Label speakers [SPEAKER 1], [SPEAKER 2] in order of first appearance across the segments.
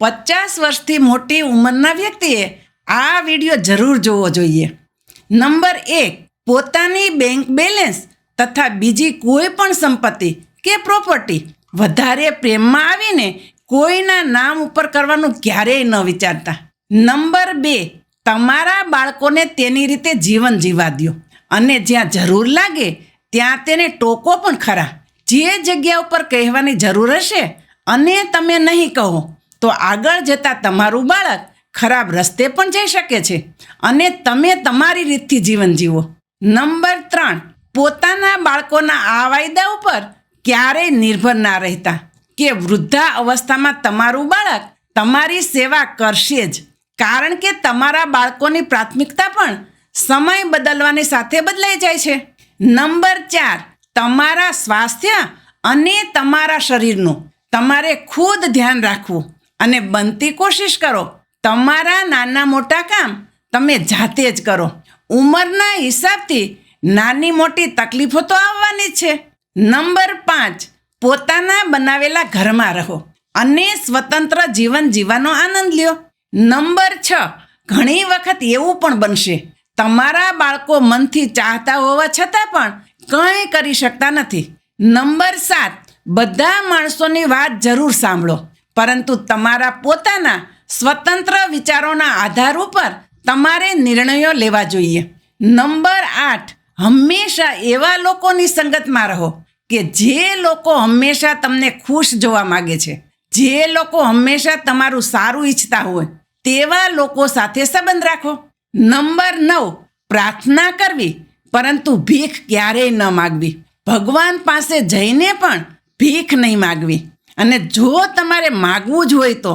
[SPEAKER 1] પચાસ વર્ષથી મોટી ઉંમરના વ્યક્તિએ આ વીડિયો જરૂર જોવો જોઈએ. નંબર એક, પોતાની બેંક બેલેન્સ તથા બીજી કોઈ પણ સંપત્તિ કે પ્રોપર્ટી વધારે પ્રેમમાં આવીને કોઈના નામ ઉપર કરવાનું ક્યારેય ન વિચારતા. નંબર બે, તમારા બાળકોને તેની રીતે જીવન જીવા દ્યો. અને જ્યાં જરૂર લાગે ત્યાં તેને ટોકો પણ ખરા. જે જગ્યા ઉપર કહેવાની જરૂર હશે, અને તમે નહીં કહો તો આગળ જતાં તમારું બાળક ખરાબ રસ્તે પણ જઈ શકે છે. અને તમે તમારી રીતથી જીવન જીવો. નંબર ત્રણ, પોતાના બાળકોના આ વાયદા ઉપર ક્યારેય નિર્ભર ના રહેતા કે વૃદ્ધા અવસ્થામાં તમારું બાળક તમારી સેવા કરશે જ. કારણ કે તમારા બાળકોની પ્રાથમિકતા પણ સમય બદલવાની સાથે બદલાઈ જાય છે. નંબર ચાર, તમારા સ્વાસ્થ્ય અને તમારા શરીરનું તમારે ખુદ ધ્યાન રાખવું. અને બનતી કોશિશ કરો. તમારા નાના મોટા કામ તમે જાતે જ કરો. ઉંમરના હિસાબથી નાની મોટી તકલીફો તો આવવાની છે. નંબર પાંચ, પોતાના બનાવેલા ઘરમાં રહો અને સ્વતંત્ર જીવન જીવવાનો આનંદ લ્યો. નંબર છ, ઘણી વખત એવું પણ બનશે. તમારા બાળકો મનથી ચાહતા હોવા છતાં પણ કંઈ કરી શકતા નથી. નંબર સાત, બધા માણસોની વાત જરૂર સાંભળો. પરંતુ તમારા પોતાના સ્વતંત્ર વિચારોના આધાર ઉપર તમારે નિર્ણયો લેવા જોઈએ. નંબર આઠ, હંમેશા એવા લોકોની સંગતમાં રહો કે જે લોકો હંમેશા તમને ખુશ જોવા માગે છે. જે લોકો હંમેશા તમારું સારું ઈચ્છતા હોય, તેવા લોકો સાથે સંબંધ રાખો. નંબર નવ, પ્રાર્થના કરવી, પરંતુ ભીખ ક્યારેય ન માગવી. ભગવાન પાસે જઈને પણ ભીખ નહીં માગવી. અને જો તમારે માગવું જ હોય તો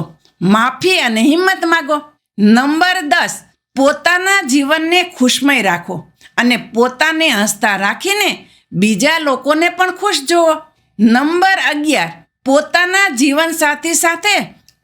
[SPEAKER 1] માફી અને હિંમત માગો. નંબર દસ, પોતાના જીવનને ખુશમય રાખો અને પોતાને હસતા રાખીને બીજા લોકોને પણ ખુશ જુઓ નંબર અગિયાર, પોતાના જીવનસાથી સાથે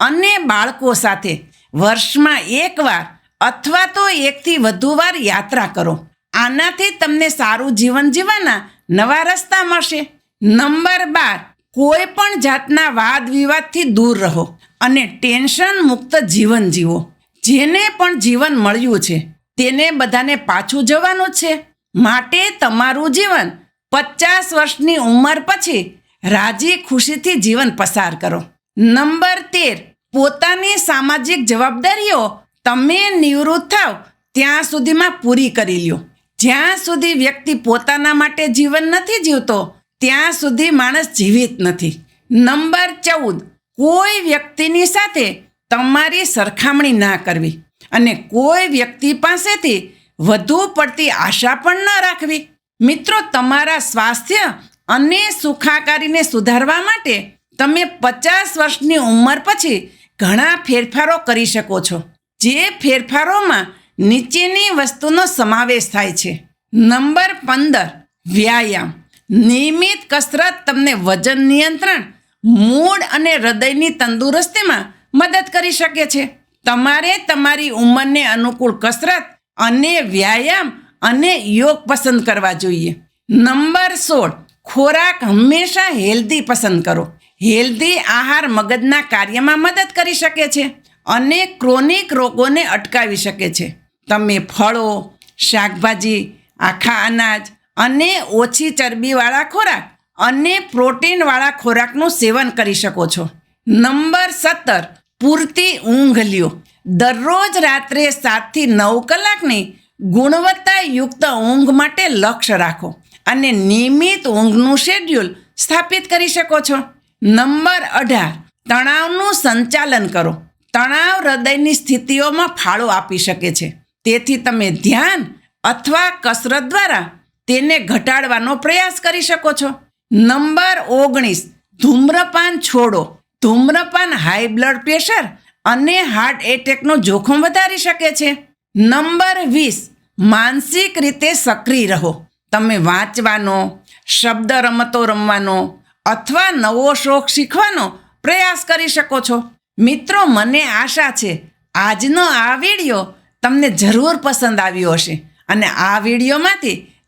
[SPEAKER 1] અને બાળકો સાથે વર્ષમાં એકવાર અથવા તો એકથી વધુ વાર યાત્રા કરો. આનાથી તમને સારું જીવન જીવવાના નવા રસ્તા મળશે. નંબર બાર કોઈ પણ જાતના વાદ વિવાદથી દૂર રહો અને ટેન્શન મુક્ત જીવન જીવો. જેને પણ જીવન મળ્યું છે, તેને બધાને પાછું જવાનું છે. માટે તમારું જીવન પચાસ વર્ષની ઉંમર પછી રાજી ખુશીથી જીવન પસાર કરો. નંબર તેર, પોતાની સામાજિક જવાબદારીઓ તમે નિવૃત્ત થાવ ત્યાં સુધીમાં પૂરી કરી લ્યો. જ્યાં સુધી વ્યક્તિ પોતાના માટે જીવન નથી જીવતો ત્યાં સુધી માણસ જીવિત નથી. નંબર ચૌદ, કોઈ વ્યક્તિની સાથે તમારી સરખામણી ના કરવી અને કોઈ વ્યક્તિ પાસેથી વધુ પડતી આશા પણ ન રાખવી. મિત્રો, તમારા સ્વાસ્થ્ય અને સુખાકારીને સુધારવા માટે તમે પચાસ વર્ષની ઉંમર પછી ઘણા ફેરફારો કરી શકો છો, જે ફેરફારોમાં નીચેની વસ્તુનો સમાવેશ થાય છે. નંબર પંદર, વ્યાયામ. નિયમિત કસરત તમને વજન નિયંત્રણ મૂડ અને હૃદયની તંદુરસ્તીમાં મદદ કરી શકે છે. તમારે તમારી ઉંમરને અનુકૂળ કસરત અને વ્યાયામ અને યોગ પસંદ કરવા જોઈએ. નંબર સોળ, ખોરાક હંમેશા હેલ્ધી પસંદ કરો. હેલ્ધી આહાર મગજના કાર્યમાં મદદ કરી શકે છે અને ક્રોનિક રોગોને અટકાવી શકે છે. તમે ફળો, શાકભાજી, આખા અનાજ અને ઓછી ચરબીવાળા ખોરાક અને પ્રોટીનવાળા ખોરાકનું સેવન કરી શકો છો. નંબર સત્તર, પૂરતી ઊંઘ લ્યો દરરોજ રાત્રે સાતથી નવ કલાકની ગુણવત્તાયુક્ત ઊંઘ માટે લક્ષ્ય રાખો અને નિયમિત ઊંઘનું શેડ્યુલ સ્થાપિત કરી શકો છો. નંબર અઢાર, તણાવનું સંચાલન કરો. તણાવ હૃદયની સ્થિતિઓમાં ફાળો આપી શકે છે. તેથી તમે ધ્યાન અથવા કસરત દ્વારા તેને ઘટાડવાનો પ્રયાસ કરી શકો છો. નંબર ઓગણીસ, ધૂમ્રપાન છોડો. ધૂમ્રપાન હાઈ બ્લડ પ્રેશર અને હાર્ટ એટેકનું જોખમ વધારી શકે છે. નંબર વીસ, માનસિક રીતે સક્રિય રહો. તમે વાંચવાનો, શબ્દ રમતો રમવાનો અથવા નવો શોખ શીખવાનો પ્રયાસ કરી શકો છો. મિત્રો, મને આશા છે, આજનો આ વીડિયો તમને જરૂર પસંદ આવ્યો હશે. અને આ વિડીયોમાંથી